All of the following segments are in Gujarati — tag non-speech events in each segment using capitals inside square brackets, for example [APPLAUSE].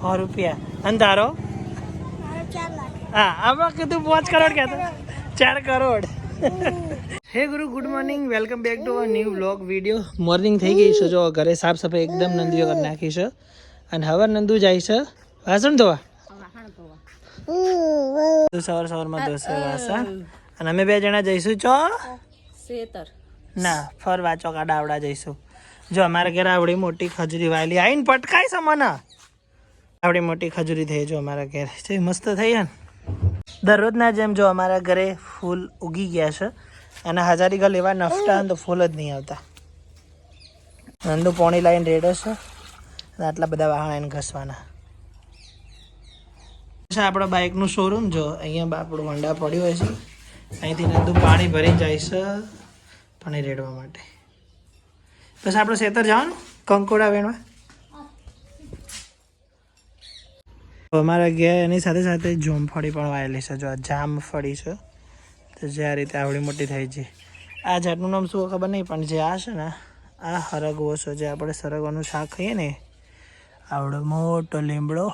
સો રૂપિયા. અને તારો? હા આમાં કીધું પાંચ કરોડ કહેતો ચાર crore. Hey guru good morning welcome back to a new vlog video morning થઈ ગઈ છે જો ઘરે સાફ સફાઈ એકદમ નંદીઓ કરી નાખી છે. અને હવે નંદુ જાય છે. વાસણ ધોવા? સવાર સવારમાં ધોશે વાસણ. અને અમે બે જણા જઈશું ચો? ના ફરવા ચોકા આવડા જઈશું. જો અમારા ઘરે આવડી મોટી ખજૂરી વાયેલી આવીને પટકાય છે મને. આવડી મોટી ખજૂરી થઈ જો અમારા ઘરે. છે, મસ્ત થઈ ને. દરરોજના જેમ જો અમારા ઘરે ફૂલ ઉગી ગયા છે અને હજારી ગલ એવા નફટા તો ફૂલ જ નહીં આવતા. નંદુ પોણી લાઈન રેડો છે અને આટલા બધા વાહન એને ઘસવાના. આપણા બાઇકનું શોરૂમ જો અહીંયા બાપડું વંડા પડ્યું હોય છે. અહીંથી નંદુ પાણી ભરી જાય છે, પાણી રેડવા માટે. બસ આપણે સેતર જવાનું કંકોડા વેણવા અમારા ગયા એની સાથે સાથે જોમફળી પણ વાયેલી છે જો આ જામફળી છે તો જે આ રીતે આવડી મોટી થઈ છે આ જાતનું નામ શું ખબર નહીં પણ જે આ છે ને આ હરગવો છે જે આપણે સરગવાનું શાક ખાઈએ ને આવડો મોટો લીમડો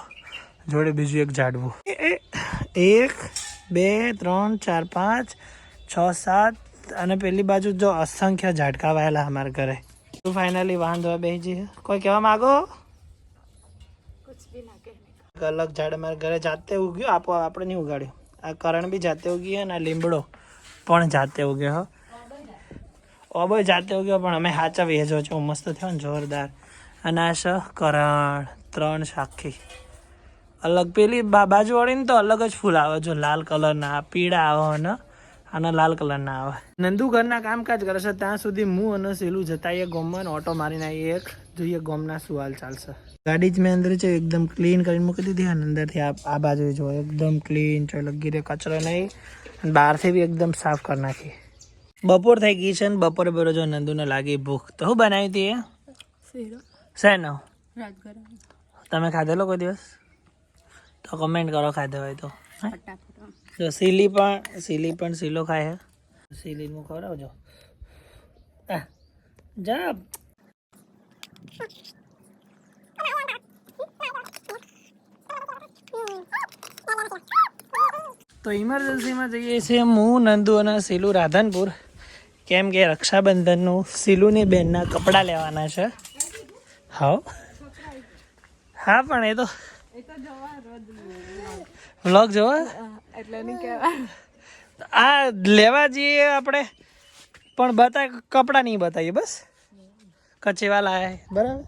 જોડે બીજું એક ઝાડવું એક બે ત્રણ ચાર પાંચ છ સાત અને પેલી બાજુ જો અસંખ્ય ઝાડકા વાયેલા અમારા ઘરે તો ફાઇનલી વાહન ધોવા બેસી કોઈ કહેવા માંગો? અલગ ઝાડ મારા ઘરે જાતે ઉગ્યો, આપો આપણે નહીં ઉગાડ્યું. આ કરણ બી જાતે ઉગી અને લીમડો પણ જાતે ઉગ્યો ઓબો જાતે ઉગ્યો, પણ અમે હાચવીએ જો છો. મસ્ત થયો ને, જોરદાર. અને આ શ કરણ. ત્રણ સાખી અલગ પેલી બાજુવાળીને તો અલગ જ ફૂલ આવે, જો લાલ કલરના, પીળા આવે ને. અને લાલ કલરના આવે. નંદુ ઘરના કામકાજ કરે છે ત્યાં સુધી હું અને સેલું જતા એ ગોમમાં ઓટો મારીને આવીએ. એક જોઈએ ગોમના શું હાલ ચાલશે ગાડી જ મેં અંદર છે એકદમ ક્લીન કરીને મૂકી દીધી અને અંદરથી આ આ બાજુ જો એકદમ ક્લીન છે લગી રે કચરો નહીં. અને બહારથી બી એકદમ સાફ કરી નાખી. બપોર થઈ ગઈ છે ને બપોરે બરો જો નંદુને લાગી ભૂખ. તો શું બનાવી હતી એ? શેનો? તમે ખાધેલો કોઈ દિવસ? તો કમેન્ટ કરો ખાધો હોય તો. હે? જો સીલી પણ સીલી પણ સીલો ખાય હે. સીલીનું ખવડાવજો જા. તો ઇમરજન્સીમાં જઈએ છીએ હું નંદુ અને સીલુ રાધનપુર. કેમ કે રક્ષાબંધનનું સીલુની બેનના કપડાં લેવાના છે. હા હા પણ એ તો વ્લોગ જોવા? એટલે નહીં કહેવાય. આ લેવા જઈએ આપણે. પણ બતા કપડાં નહીં બતાવીએ બસ? કચેવા લાયા બરાબર?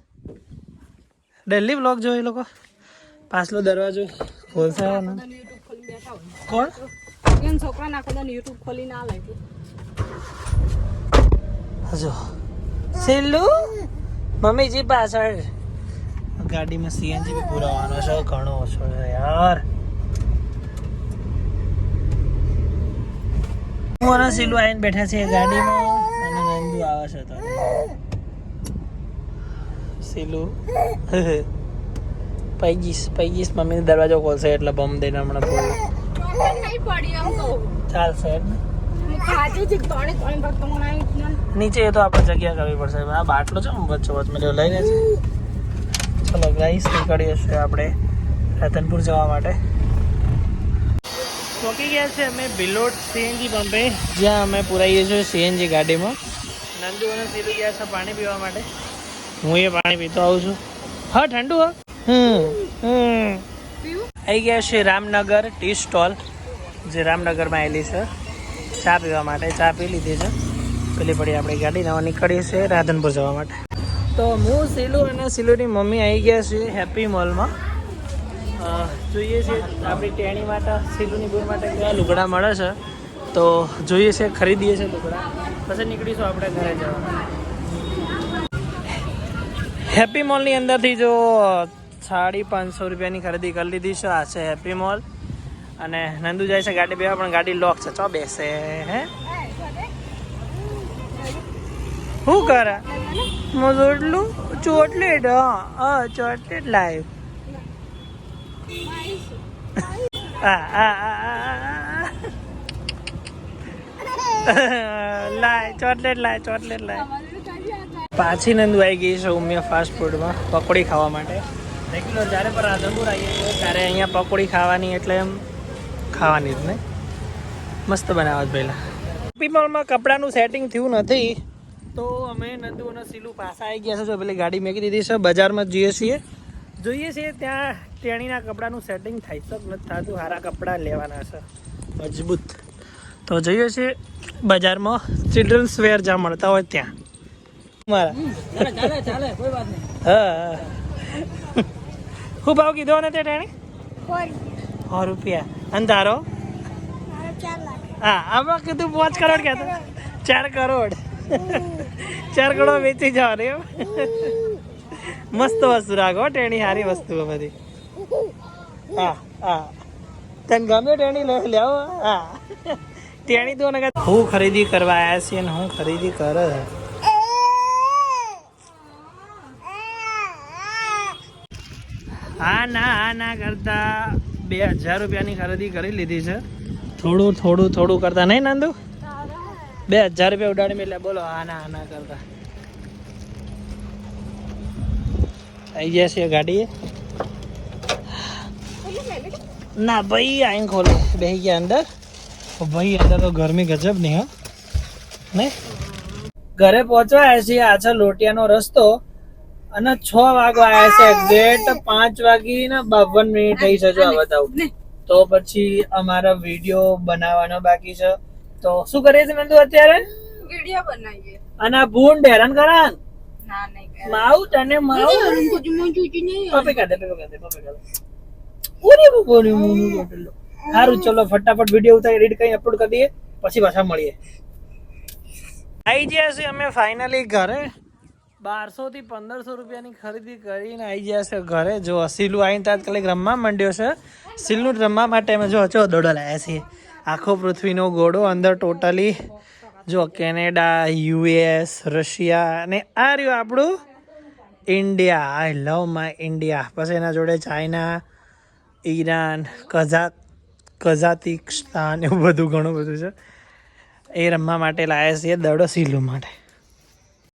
ડેલી વ્લોગ જોઈએ એ લોકો. પાછલો દરવાજો ખોલશે કોણ? એમ છોકરા નાખો તો યુટ્યુબ ખોલી ના લે હજો સિલ્લુ? મમ્મીજી પાછળ. ગાડીમાં સીએનજી બી પુરાવાનો છે, ઘણો ઓછો છે યાર. હું અને સિલ્લુ આવીને બેઠા છે ગાડીમાં અને નંદુ આવે છે તો. સિલુ. [LAUGHS] પૈગીસ પૈગીસ મમ્મી દરવાજો ખોલશે એટલે બમ દઈને હમણાં બોલ. ચાલશે નીચે તો આપણે જગ્યા કરવી પડશે. આ બાટલો છે વચ્ચે વચ્ચે લઈને છે ચલો ગાઈસ નીકળીએ છીએ આપણે રતનપુર જવા માટે. પહોંચી ગયા છે અમે બિલોટ સીએનજી પંપે જ્યાં અમે પુરાઈએ છીએ સીએનજી ગાડીમાં. નંદુ અને સીધુ ગયા છે પાણી પીવા માટે. હું એ પાણી પીતો આવું છું. હા ઠંડુ હા. હમ હમ. આવી ગયા છે રામનગર ટી સ્ટોલ જે રામનગરમાં આવેલી છે. ચા પીવા માટે ચા પી લીધી છે. પેલી પડી આપણી ગાડી નવા નીકળીએ છીએ રાધનપુર જવા માટે. તો હું સિલુ અને સિલુની મમ્મી આવી ગયા છે હેપી મોલમાં જોઈએ છે આપણી ટેણી માટે સિલુની બોર માટે કયા લુગડા મળે છે. તો જોઈએ છે ખરીદીએ છે લુગડા. પછી નીકળીશું આપણે ઘરે જવા. હેપી મોલની અંદરથી જો સાડી પાંચસો રૂપિયાની ખરીદી કરી લીધી છે. આ છે હેપી મોલ અને નંદુ જાય છે ગાડી બેવા પણ ગાડી લોક છે. ચો બેસે હે? શું કરે? આ આ, આ, આ. લાય. ચોટલેટ લાય ચોટલેટ લાય. પાછી નંદુ આવી ગઈ છે ઉમિયા ફાસ્ટ ફૂડમાં પકોડી ખાવા માટે. રેગ્યુલર જ્યારે પણ રાધનપુર આવીએ છીએ ત્યારે અહીંયા પકોડી ખાવાની એટલે એમ ખાવાની જ ને મસ્ત બનાવત પહેલાં પીપલમાં કપડાનું સેટિંગ થયું નથી. તો અમે નંદુ અને સીલું પાછા આવી ગયા છે. જો પેલી ગાડી મેકી દીધી છે બજારમાં જઈએ છીએ. જોઈએ છીએ ત્યાં તેણીના કપડાનું સેટિંગ થાય છે નથી થતું સારા કપડાં લેવાના છે. મજબૂત. તો જોઈએ છીએ બજારમાં ચિલ્ડ્રન્સ વેર જ્યાં મળતા હોય ત્યાં. મારા. ચાલે ચાલે કોઈ વાત નહીં. હા શું ભાવ કીધો ને તે ટેણી? સો રૂપિયા. અને તારો? હા આમાં કીધું પાંચ કરોડ કહેતો. ચાર કરોડ. ચાર કરોડ વેચી જવાની રે મસ્ત વસ્તુ રાખો ટેણી સારી વસ્તુ બધી. હા હા. તને ગમે ટેણી લે લેવો હા. ટેણી તો નગર હું ખરીદી કરવા આવ્યા છીએ ને હું ખરીદી કર. હા, ના હા, ના કરતા. બે હજાર રૂપિયાની ખરીદી કરી લીધી છે. થોડું થોડું થોડું કરતા. નહીં, નંદુ? બે હજાર રૂપિયા ઉડાડી મેલે બોલો આના આના કરતા. આવી ગયા છે ગાડી ના ભાઈ આઈને ખોલો. બેસી ગયા અંદર. ભાઈ અંદર તો ગરમી ગજબ નહીં હા. નહીં? ઘરે પહોંચવા આવ્યા છીએ આ છે લોટિયાનો રસ્તો. અને છ વાગવા આવ્યા છે એક્ઝેક્ટ પાંચ વાગી ને બાવન મિનિટ થઈ છે જો આ બતાવું તો પછી અમારા વીડિયો બનાવવાનો બાકી છે. તો શું કરે છે નંદુ અત્યારે? વિડિયો બનાવીએ. અને આ ભૂંડ હેરાન કરાન? ના નહીં માઉ તને માઉ કુછ મો ચૂચી નહીં પપ્પે કાઢે પપ્પે કાઢે પપ્પે કાઢે. ઓરે બોલે મુનું બોટલો સારું ચલો ફટાફટ વિડિયો ઉતારી એડિટ કરી અપલોડ કરી દઈએ પછી પાછા મળીએ. આવી ગયા છે અમે ફાઇનલી ઘરે. બારસો થી પંદરસો રૂપિયાની ખરીદી કરીને આવી ગયા છે ઘરે. જો સિલુ આવીને તાત્કાલિક રમવા માંડ્યો છે. સિલનું રમવા માટે અમે જો હચો દોડો લાવ્યા છીએ. આખો પૃથ્વીનો ગોળો અંદર ટોટલી જો કેનેડા, યુએસ, રશિયા અને આ રહ્યું આપણું India. I love my India. પછી એના જોડે ચાઇના, ઈરાન કઝાક કઝાતિસ્તાન એવું બધું ઘણું બધું છે. એ રમવા માટે લાવ્યા છીએ દડો સીલું માટે.